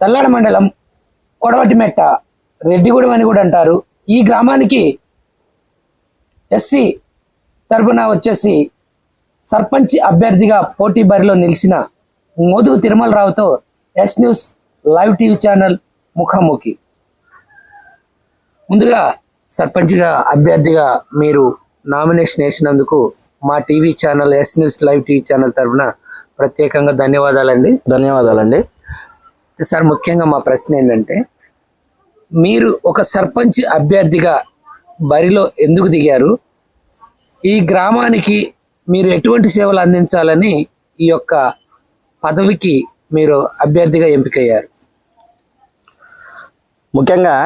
తల్లాడ మండలం కొడవటిమెట్ట రెడ్డిగూడెం అని కూడా అంటారు. ఈ గ్రామానికి ఎస్సీ తరపున వచ్చేసి సర్పంచ్ అభ్యర్థిగా పోటీ బరిలో నిలిచిన Modu తిరుమలరావుతో S news live TV channel ముఖాముఖి. ముందుగా సర్పంచ్గా అభ్యర్థిగా మీరు నామినేషన్ వేసినందుకు మా TV channel S news live TV channel తరపున ప్రత్యేకంగా ధన్యవాదాలండి. ధన్యవాదాలండి. సార్ ముఖ్యంగా మా ప్రశ్న ఏంటంటే మీరు ఒక సర్పంచ్ అభ్యర్థిగా బరిలో ఎందుకు దిగారు? ఈ గ్రామానికి మీరు ఎటువంటి సేవలు అందించాలని ఈ యొక్క పదవికి మీరు అభ్యర్థిగా ఎంపికయ్యారు? ముఖ్యంగా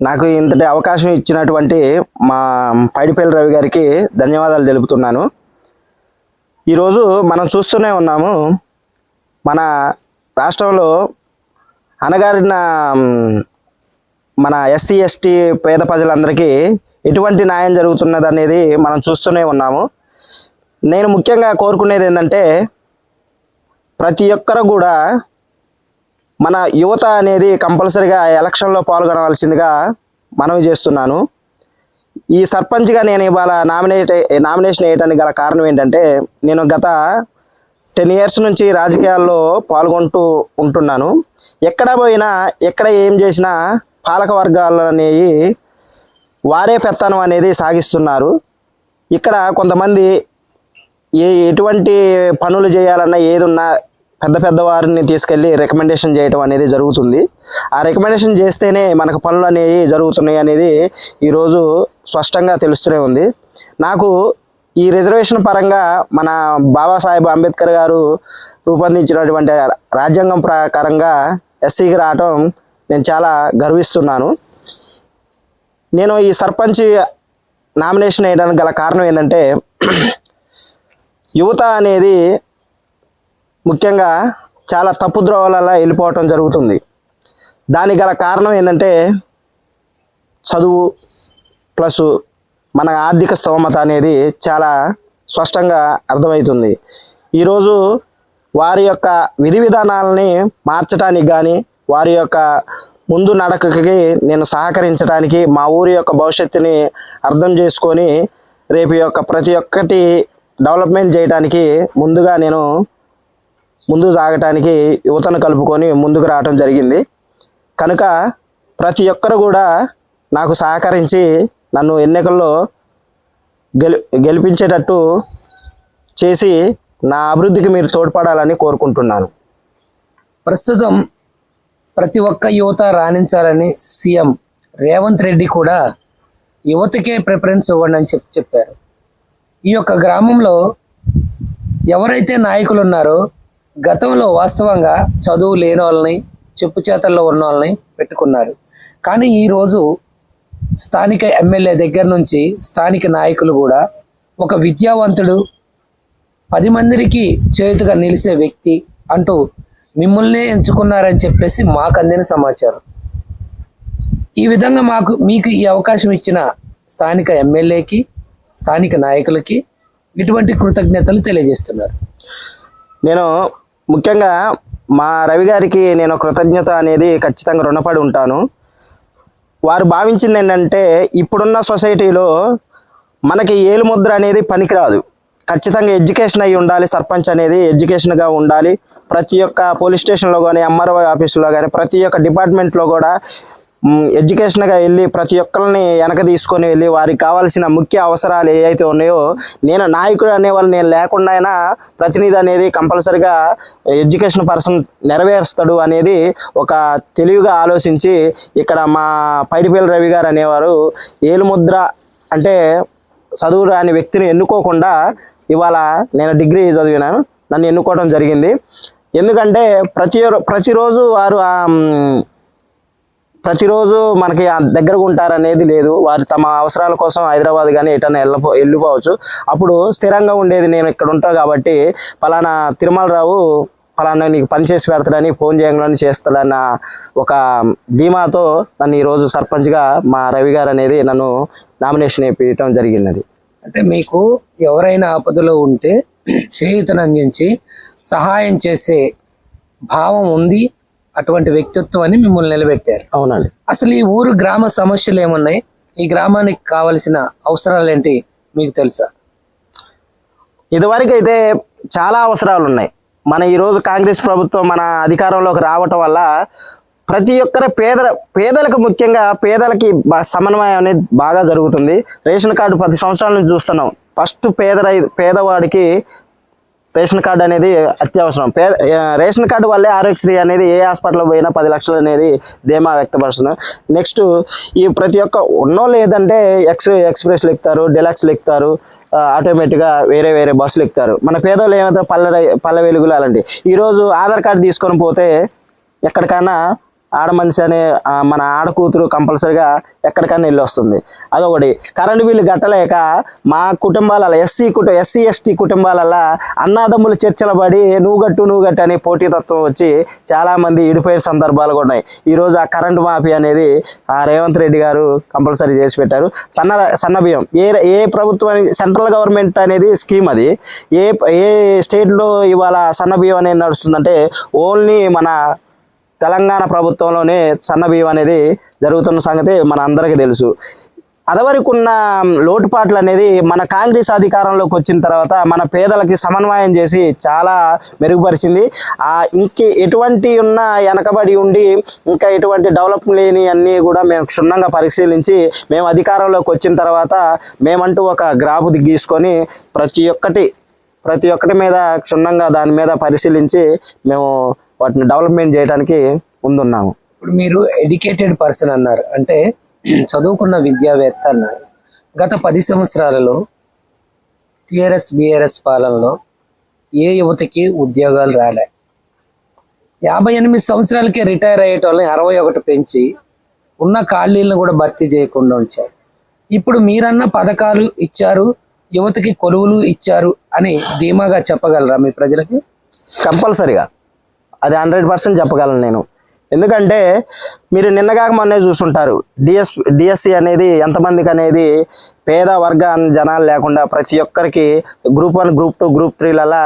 నాకు ఇంతటి అవకాశం ఇచ్చినటువంటి మా పైడిపల్లి రవి గారికి ధన్యవాదాలు తెలుపుతున్నాను. ఈరోజు మనం చూస్తూనే ఉన్నాము మన రాష్ట్రంలో అనగారిన మన ఎస్సీ ఎస్టీ పేద ప్రజలందరికీ ఎటువంటి న్యాయం జరుగుతున్నది అనేది మనం చూస్తూనే ఉన్నాము. నేను ముఖ్యంగా కోరుకునేది ఏంటంటే ప్రతి ఒక్కరు కూడా మన యువత అనేది కంపల్సరిగా ఎలక్షన్లో పాల్గొనవలసిందిగా మనవి చేస్తున్నాను. ఈ సర్పంచ్గా నేను ఇవాళ నామినేట్ నామినేషన్ వేయడానికి గల కారణం ఏంటంటే నేను గత టెన్ ఇయర్స్ నుంచి రాజకీయాల్లో పాల్గొంటూ ఉంటున్నాను. ఎక్కడ పోయినా ఎక్కడ ఏం చేసినా పాలక వర్గాలు అనేవి వారే పెత్తనం అనేది సాగిస్తున్నారు. ఇక్కడ కొంతమంది ఏ ఎటువంటి పనులు చేయాలన్నా ఏదున్నా పెద్ద పెద్ద వారిని తీసుకెళ్ళి రికమెండేషన్ చేయడం అనేది జరుగుతుంది. ఆ రికమెండేషన్ చేస్తేనే మనకు పనులు అనేవి జరుగుతున్నాయి అనేది ఈరోజు స్పష్టంగా తెలుస్తూనే ఉంది. నాకు ఈ రిజర్వేషన్ పరంగా మన బాబాసాహెబ్ అంబేద్కర్ గారు రూపొందించినటువంటి రాజ్యాంగం ప్రకారంగా ఎస్సీకి రావటం నేను చాలా గర్విస్తున్నాను. నేను ఈ సర్పంచ్ నామినేషన్ వేయడానికి గల కారణం ఏంటంటే యువత అనేది ముఖ్యంగా చాలా తప్పు ద్రోవలలో వెళ్ళిపోవటం జరుగుతుంది. దానికి గల కారణం ఏంటంటే చదువు ప్లస్ మన ఆర్థిక స్తోమత అనేది చాలా స్పష్టంగా అర్థమవుతుంది. ఈరోజు వారి యొక్క విధి విధానాలని మార్చడానికి కానీ వారి యొక్క ముందు నడకకి నేను సహకరించడానికి మా ఊరి యొక్క భవిష్యత్తుని అర్థం చేసుకొని రేపు యొక్క ప్రతి ఒక్కటి డెవలప్మెంట్ చేయడానికి ముందుగా నేను ముందు సాగటానికి యువతను కలుపుకొని ముందుకు రావడం జరిగింది. కనుక ప్రతి ఒక్కరు కూడా నాకు సహకరించి నన్ను ఎన్నికల్లో గెలి గెలిపించేటట్టు చేసి నా అభివృద్ధికి మీరు తోడ్పడాలని కోరుకుంటున్నాను. ప్రస్తుతం ప్రతి ఒక్క యువత రాణించాలని సీఎం రేవంత్ రెడ్డి కూడా యువతకే ప్రిఫరెన్స్ ఇవ్వండి అని చెప్పి చెప్పారు. ఈ యొక్క గ్రామంలో ఎవరైతే నాయకులు ఉన్నారో గతంలో వాస్తవంగా చదువు లేని వాళ్ళని చెప్పు చేతల్లో ఉన్న వాళ్ళని పెట్టుకున్నారు. కానీ ఈరోజు స్థానిక ఎమ్మెల్యే దగ్గర నుంచి స్థానిక నాయకులు కూడా ఒక విద్యావంతుడు పది మందికి చేతుగా నిలిచే వ్యక్తి అంటూ మిమ్మల్నే ఎంచుకున్నారని చెప్పేసి మాకు అందిన సమాచారం. ఈ విధంగా మాకు మీకు ఈ అవకాశం ఇచ్చిన స్థానిక ఎమ్మెల్యేకి స్థానిక నాయకులకి ఇటువంటి కృతజ్ఞతలు తెలియజేస్తున్నారు. నేను ముఖ్యంగా మా రవి గారికి నేను కృతజ్ఞత అనేది ఖచ్చితంగా రుణపడి ఉంటాను. వారు భావించింది ఏంటంటే ఇప్పుడున్న సొసైటీలో మనకి ఏలుముద్ర అనేది పనికిరాదు. ఖచ్చితంగా ఎడ్యుకేషన్ అయి ఉండాలి సర్పంచ్ అనేది ఎడ్యుకేషన్గా ఉండాలి. ప్రతి ఒక్క పోలీస్ స్టేషన్లో కానీ ఎంఆర్ఓ ఆఫీసులో కానీ ప్రతి ఒక్క డిపార్ట్మెంట్లో కూడా ఎడ్యుకేషన్గా వెళ్ళి ప్రతి ఒక్కరిని వెనక తీసుకొని వెళ్ళి వారికి కావాల్సిన ముఖ్య అవసరాలు ఏవైతే ఉన్నాయో నేను నాయకుడు అనేవాళ్ళు నేను లేకుండా అయినా ప్రతినిధి అనేది కంపల్సరిగా ఎడ్యుకేషన్ పర్సన్ నెరవేరుస్తాడు అనేది ఒక తెలివిగా ఆలోచించి ఇక్కడ మా పైడిపల్లి రవి గారు అనేవారు ఏలుముద్ర అంటే చదువు రాని వ్యక్తిని ఎన్నుకోకుండా ఇవాళ నేను డిగ్రీ చదివినాను. నన్ను ఎన్నుకోవడం జరిగింది. ఎందుకంటే ప్రతి ప్రతిరోజు వారు ప్రతిరోజు మనకి ఆ దగ్గరగా ఉంటారనేది లేదు. వారు తమ అవసరాల కోసం హైదరాబాద్ కానీ ఎటన్నా వెళ్ళపో వెళ్ళిపోవచ్చు. అప్పుడు స్థిరంగా ఉండేది నేను ఇక్కడ ఉంటాను కాబట్టి పలానా తిరుమలరావు ఫలానా నీకు పని చేసి పెడతాడని ఫోన్ చేయగానే చేస్తాడన్న ఒక ధీమాతో నన్ను ఈరోజు సర్పంచ్గా మా రవి గారు అనేది నన్ను నామినేషన్ వేయటం జరిగినది. అంటే మీకు ఎవరైనా ఆపదలో ఉంటే చేయుతను అందించి సహాయం చేసే భావం ఉంది. అటువంటి వ్యక్తిత్వం అని మిమ్మల్ని నిలబెట్టారు. అవునండి. అసలు ఈ ఊరు గ్రామ సమస్యలు ఏమున్నాయి? ఈ గ్రామానికి కావలసిన అవసరాలు ఏంటి మీకు తెలుసా? ఇదివరకు అయితే చాలా అవసరాలు ఉన్నాయి మన ఈరోజు కాంగ్రెస్ ప్రభుత్వం మన అధికారంలోకి రావటం వల్ల ప్రతి ఒక్కరి పేద పేదలకు ముఖ్యంగా పేదలకి సమన్వయం అనేది బాగా జరుగుతుంది. రేషన్ కార్డు పది సంవత్సరాల నుంచి చూస్తున్నాం. ఫస్ట్ పేద పేదవాడికి రేషన్ కార్డు అనేది అత్యవసరం. పేద రేషన్ కార్డు వల్లే ఆరోగ్యశ్రీ అనేది ఏ హాస్పిటల్ పోయినా పది లక్షలు అనేది ధీమా వ్యక్తపరుస్తున్నాం నెక్స్ట్ ఈ ప్రతి ఒక్క ఉన్నో లేదంటే ఎక్స్ ఎక్స్ప్రెస్లు ఎక్కుతారు డెలక్స్లు ఎక్కుతారు ఆటోమేటిక్గా వేరే వేరే బస్సులు ఎక్కుతారు. మన పేదోళ్ళు ఏమంటారు పల్లె పల్లె వెలుగులు అలాంటి ఈరోజు ఆధార్ కార్డు తీసుకొని పోతే ఎక్కడికైనా ఆడ మనిషి అనే మన ఆడ కూతురు కంపల్సరిగా ఎక్కడికైనా వెళ్ళి వస్తుంది అదొకటి. కరెంటు బిల్లు కట్టలేక మా కుటుంబాల ఎస్సీ కుటుంబ ఎస్సీ ఎస్టీ కుటుంబాలల్ల అన్నాదమ్ములు చర్చల పడి నువ్వు గట్టు నువ్వు గట్టు అనే పోటీతత్వం వచ్చి చాలామంది ఇడిపోయిన సందర్భాలు కూడా ఉన్నాయి. ఈరోజు ఆ కరెంటు మాఫీ అనేది ఆ రేవంత్ రెడ్డి గారు కంపల్సరీ చేసి పెట్టారు. సన్న సన్న బియ్యం. ఏ ఏ ప్రభుత్వం సెంట్రల్ గవర్నమెంట్ అనేది స్కీమ్ అది. ఏ ఏ స్టేట్లో ఇవాళ సన్న బియ్యం అనేది నడుస్తుందంటే ఓన్లీ మన తెలంగాణ ప్రభుత్వంలోనే సన్న బియ్యం అనేది జరుగుతున్న సంగతి మన అందరికీ తెలుసు. అదవరకు ఉన్న లోటుపాట్లు అనేది మన కాంగ్రెస్ అధికారంలోకి వచ్చిన తర్వాత మన పేదలకి సమన్వయం చేసి చాలా మెరుగుపరిచింది. ఆ ఇంకే ఎటువంటి ఉన్న వెనకబడి ఉండి ఇంకా ఎటువంటి డెవలప్ లేని అన్నీ కూడా మేము క్షుణ్ణంగా పరిశీలించి మేము అధికారంలోకి వచ్చిన తర్వాత మేమంటూ ఒక గ్రాఫ్ గీసుకొని ప్రతి ఒక్కటి ప్రతి ఒక్కటి మీద క్షుణ్ణంగా దాని మీద పరిశీలించి మేము వాటిని డెవలప్మెంట్ చేయడానికి ముందున్నాము. ఇప్పుడు మీరు ఎడ్యుకేటెడ్ పర్సన్ అన్నారు. అంటే చదువుకున్న విద్యావేత్త అన్నారు. గత పది సంవత్సరాలలో టిఆర్ఎస్ బిఆర్ఎస్ పాలనలో ఏ యువతకి ఉద్యోగాలు రాలే. యాభై ఎనిమిది సంవత్సరాలకే రిటైర్ అయ్యేటోళ్ళని అరవై ఒకటి పెంచి ఉన్న ఖాళీలను కూడా భర్తీ చేయకుండా ఉంచారు. ఇప్పుడు మీరన్న పథకాలు ఇచ్చారు యువతకి కొలువులు ఇచ్చారు అని ధీమాగా చెప్పగలరా మీ ప్రజలకి? కంపల్సరిగా. అది హండ్రెడ్ పర్సెంట్ చెప్పగలను నేను. ఎందుకంటే మీరు నిన్నగాక మొన్నే చూసుంటారు డిఎస్ డిఎస్సి అనేది ఎంతమందికి అనేది పేద వర్గ జనాలు లేకుండా ప్రతి ఒక్కరికి group one group two group త్రీలలో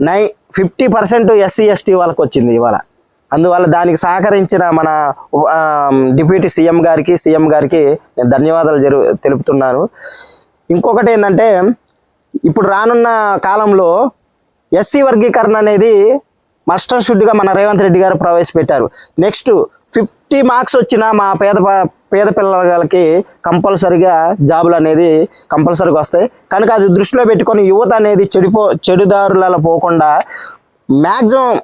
నై ఫిఫ్టీ పర్సెంట్ ఎస్సీ ఎస్టీ వాళ్ళకి వచ్చింది ఇవాళ. అందువల్ల దానికి సహకరించిన మన డిప్యూటీ సీఎం గారికి సీఎం గారికి నేను ధన్యవాదాలు జరు తెలుపుతున్నాను. ఇంకొకటి ఏంటంటే ఇప్పుడు రానున్న కాలంలో ఎస్సీ వర్గీకరణ అనేది మస్టర్ షుడ్గా మన రేవంత్ రెడ్డి గారు ప్రవేశపెట్టారు. నెక్స్ట్ ఫిఫ్టీ మార్క్స్ వచ్చిన మా పేద పేద పిల్లలకి కంపల్సరిగా జాబులు అనేది కంపల్సరీగా వస్తాయి. కనుక అది దృష్టిలో పెట్టుకొని యువత అనేది చెడిపో చెడుదారులలో పోకుండా మ్యాక్సిమం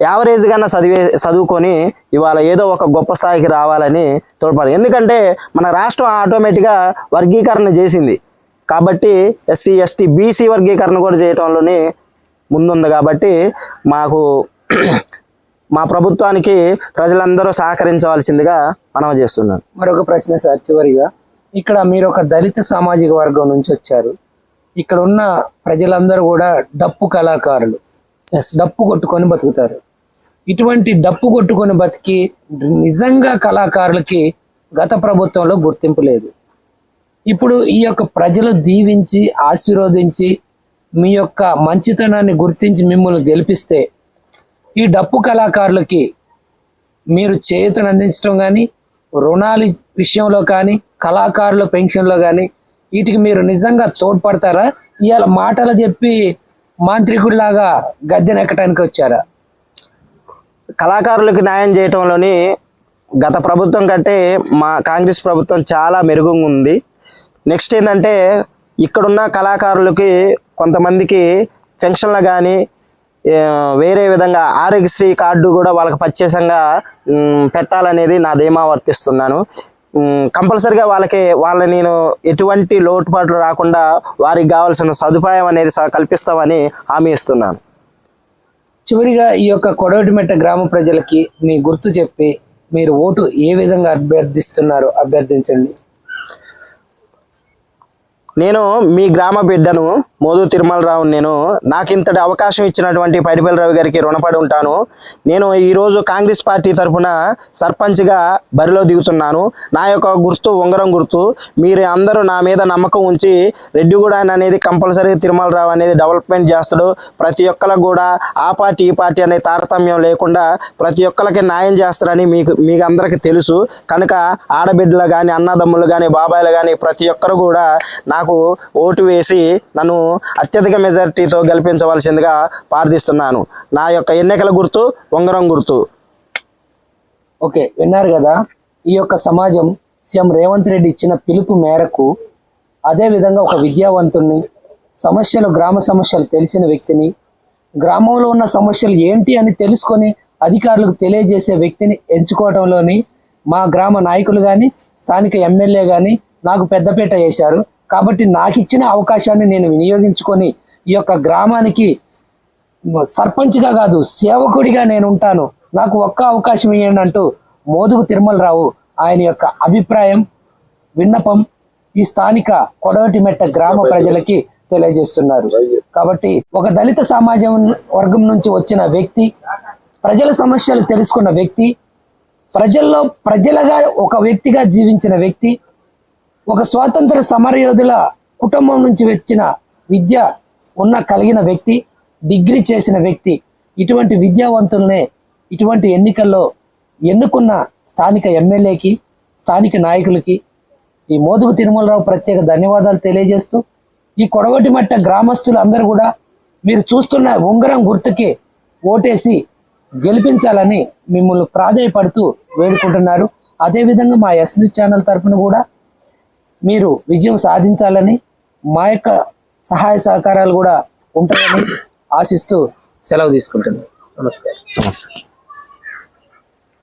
యావరేజ్గానే చదివే చదువుకొని ఇవాళ ఏదో ఒక గొప్ప స్థాయికి రావాలని తోడ్పడి ఎందుకంటే మన రాష్ట్రం ఆటోమేటిక్గా వర్గీకరణ చేసింది. కాబట్టి ఎస్సీ ఎస్టీ బీసీ వర్గీకరణ కూడా చేయటంలోనే ముందుంది కాబట్టి మాకు మా ప్రభుత్వానికి ప్రజలందరూ సహకరించవలసిందిగా మనం చేస్తున్నాను. మరొక ప్రశ్న సార్ చివరిగా. ఇక్కడ మీరు ఒక దళిత సామాజిక వర్గం నుంచి వచ్చారు. ఇక్కడ ఉన్న ప్రజలందరూ కూడా డప్పు కళాకారులు. డప్పు కొట్టుకొని బతుకుతారు. ఇటువంటి డప్పు కొట్టుకొని బతికి నిజంగా కళాకారులకి గత ప్రభుత్వంలో గుర్తింపు లేదు. ఇప్పుడు ఈ యొక్క ప్రజలు దీవించి ఆశీర్వదించి మీ యొక్క మంచితనాన్ని గుర్తించి మిమ్మల్ని గెలిపిస్తే ఈ డప్పు కళాకారులకి మీరు చేతును అందించడం కానీ రుణాలు విషయంలో కానీ కళాకారుల పెన్షన్లో కానీ వీటికి మీరు నిజంగా తోడ్పడతారా? ఇవాళ మాటలు చెప్పి మాంత్రికుడిలాగా గద్దెనెక్కడానికి వచ్చారా? కళాకారులకు న్యాయం చేయటంలోని గత ప్రభుత్వం కంటే మా కాంగ్రెస్ ప్రభుత్వం చాలా మెరుగుగా ఉంది నెక్స్ట్ ఏంటంటే ఇక్కడున్న కళాకారులకి కొంతమందికి పెన్షన్లు కానీ వేరే విధంగా ఆరోగ్యశ్రీ కార్డు కూడా వాళ్ళకి ప్రత్యేకంగా పెట్టాలనేది నా ధీమా వర్తిస్తున్నాను. కంపల్సరిగా వాళ్ళకి వాళ్ళ నేను ఎటువంటి లోటుపాట్లు రాకుండా వారికి కావాల్సిన సదుపాయం అనేది కల్పిస్తామని హామీ ఇస్తున్నాను. చివరిగా ఈ యొక్క కొడవటిమెట్ట గ్రామ ప్రజలకి మీ గుర్తు చెప్పి మీరు ఓటు ఏ విధంగా అభ్యర్థిస్తున్నారో అభ్యర్థించండి. నేను మీ గ్రామ బిడ్డను మోదు తిరుమలరావు నేను నాకు ఇంతటి అవకాశం ఇచ్చినటువంటి పైడిపల్లి రావు గారికి రుణపడి ఉంటాను. నేను ఈరోజు కాంగ్రెస్ పార్టీ తరఫున సర్పంచ్గా బరిలో దిగుతున్నాను. నా యొక్క గుర్తు ఉంగరం గుర్తు మీరు అందరూ నా మీద నమ్మకం ఉంచి రెడ్డిగూడ అనేది కంపల్సరీ తిరుమలరావు అనేది డెవలప్మెంట్ చేస్తాడు. ప్రతి ఒక్కరికి కూడా ఆ పార్టీ ఈ పార్టీ అనే తారతమ్యం లేకుండా ప్రతి ఒక్కరికి న్యాయం చేస్తారని మీకు మీకు అందరికీ తెలుసు. కనుక ఆడబిడ్డలు కానీ అన్నదమ్ములు కానీ బాబాయిలు కానీ ప్రతి ఒక్కరు కూడా నాకు ఓటు వేసి నన్ను అత్యధిక మెజారిటీతో గెలిపించవలసిందిగా ప్రార్థిస్తున్నాను. నా యొక్క ఎన్నికల గుర్తు ఉంగరం గుర్తు. ఓకే విన్నారు కదా? ఈ యొక్క సమాజం సీఎం రేవంత్ రెడ్డి ఇచ్చిన పిలుపు మేరకు అదే విధంగా ఒక విద్యావంతుణ్ణి సమస్యలు గ్రామ సమస్యలు తెలిసిన వ్యక్తిని గ్రామంలో ఉన్న సమస్యలు ఏంటి అని తెలుసుకొని అధికారులకు తెలియజేసే వ్యక్తిని ఎంచుకోవడంలోని మా గ్రామ నాయకులు కానీ స్థానిక ఎమ్మెల్యే కానీ నాకు పెద్దపేట వేశారు. కాబట్టి నాకు ఇచ్చిన అవకాశాన్ని నేను వినియోగించుకొని ఈ యొక్క గ్రామానికి సర్పంచ్గా కాదు సేవకుడిగా నేను ఉంటాను నాకు ఒక్క అవకాశం ఇవ్వండి అంటూ మోదుగు తిరుమలరావు ఆయన యొక్క అభిప్రాయం విన్నపం ఈ స్థానిక కొడవటిమెట్ట గ్రామ ప్రజలకి తెలియజేస్తున్నారు. కాబట్టి ఒక దళిత సమాజం వర్గం నుంచి వచ్చిన వ్యక్తి ప్రజల సమస్యలు తెలుసుకున్న వ్యక్తి ప్రజల్లో ప్రజలుగా ఒక వ్యక్తిగా జీవించిన వ్యక్తి ఒక స్వాతంత్ర సమరయోధుల కుటుంబం నుంచి వచ్చిన విద్య ఉన్న కలిగిన వ్యక్తి డిగ్రీ చేసిన వ్యక్తి ఇటువంటి విద్యావంతులనే ఇటువంటి ఎన్నికల్లో ఎన్నుకున్న స్థానిక ఎమ్మెల్యేకి స్థానిక నాయకులకి ఈ మోదుగు తిరుమలరావు ప్రత్యేక ధన్యవాదాలు తెలియజేస్తూ ఈ కొడవటిమట్ట గ్రామస్తులు అందరూ కూడా మీరు చూస్తున్న ఉంగరం గుర్తుకి ఓటేసి గెలిపించాలని మిమ్మల్ని ప్రాధాయపడుతూ వేడుకుంటున్నారు. అదేవిధంగా మా ఎస్ న్యూస్ ఛానల్ తరఫున కూడా మీరు విజయం సాధించాలని మా యొక్క సహాయ సహకారాలు కూడా ఉంటాయని ఆశిస్తూ సెలవు తీసుకుంటున్నాను. నమస్కారం. నమస్తే